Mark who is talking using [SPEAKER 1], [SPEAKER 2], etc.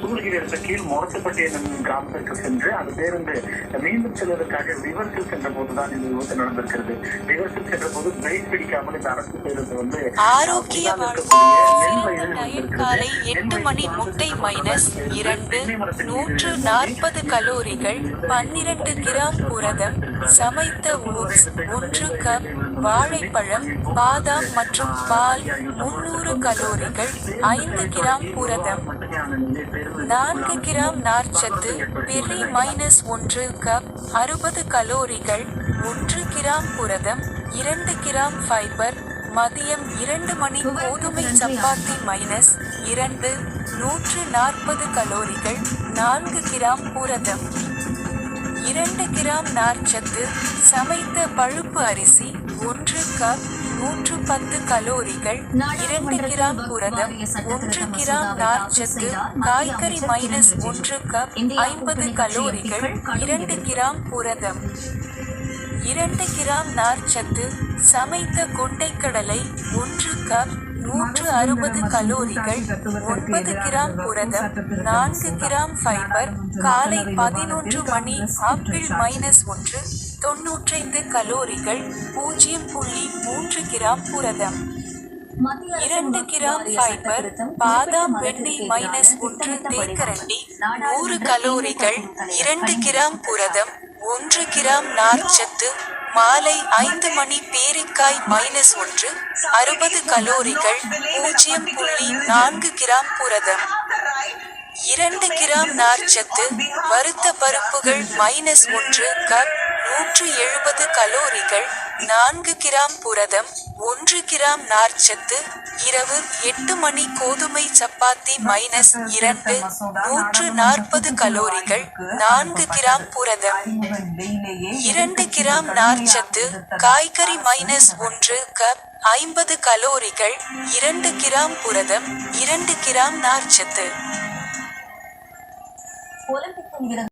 [SPEAKER 1] சூளகிரி அடுத்த கீழ் மொரட்டுப்பட்டி என்னும் கிராமத்திற்கு சென்று அந்த பேருந்து மீண்டும் செல்வதற்காக ரிவர்ஸில் சென்ற போதுதான் இந்த விபத்து நடந்திருக்கிறது. ரிவர்ஸில் சென்ற போது பிரேக் பிடிக்காமல் இந்த அரசு பேருந்து வந்து
[SPEAKER 2] ஆரோக்கிய. காலை எட்டு மணி முட்டை மைனஸ் இரண்டு நூற்று நாற்பது கலோரிகள் பன்னிரண்டு கிராம் புரதம் சமைத்த ஓட்ஸ் ஒன்று கப் வாழைப்பழம் பாதாம் மற்றும் பால் முன்னூறு கலோரிகள் ஐந்து கிராம் புரதம். நான்கு கிராம் நார்ச்சத்து பெரி மைனஸ் ஒன்று கப் அறுபது கலோரிகள் ஒன்று கிராம் புரதம் இரண்டு கிராம் ஃபைபர் மதியம் இரண்டு மணி கோதுமை சப்பாத்தி மைனஸ் இரண்டு நூற்று நாற்பது கலோரிகள் நான்கு கிராம் புரதம். இரண்டு கிராம் நார்ச்சத்து சமைத்த பழுப்பு அரிசி ஒன்று கப் நூற்று பத்து கலோரிகள் இரண்டு கிராம் புரதம் ஒன்று கிராம் நார்ச்சத்து காய்கறி மைனஸ் ஒன்று கப் ஐம்பது கலோரிகள் இரண்டு கிராம் புரதம். இரண்டு கிராம் நார்ச்சத்து சமைத்த கொண்டைக்கடலை ஒன்று கப் நூற்று அறுபது கலோரிகள் ஒன்பது கிராம் புரதம் நான்கு கிராம் ஃபைபர் காலை பதினொன்று மணி ஆப்பிள் மைனஸ் ஒன்று தொன்னூற்றைந்து கலோரிகள் பூஜ்ஜியம் புள்ளி மூன்று கிராம் புரதம். இரண்டு கிராம் ஃபைபர் பாதாம் வெண்ணெய் மைனஸ் ஒன்று தேக்கரண்டி நூறு கலோரிகள் இரண்டு கிராம் புரதம் ஒன்று கிராம் நார்ச்சத்து மாலை ஐந்து மணி பேரிக்காய் மைனஸ் ஒன்று அறுபது கலோரிகள் பூஜ்ஜியம் புள்ளி நான்கு கிராம் புரதம். இரண்டு கிராம் நார்ச்சத்து வறுத்த பருப்புகள் மைனஸ் ஒன்று கப் நூற்று எழுபது கலோரிகள் நான்கு கிராம் புரதம் ஒன்று கிராம் நார்ச்சத்து இரவு எட்டு மணி கோதுமை சப்பாத்தி மைனஸ் இரண்டு நூற்று நாற்பது கலோரிகள் நான்கு கிராம் புரதம் இரண்டு கிராம் நார்ச்சத்து காய்கறி மைனஸ் ஒன்று கப் ஐம்பது கலோரிகள் இரண்டு கிராம் புரதம் இரண்டு கிராம் நார்ச்சத்து.
[SPEAKER 3] বলে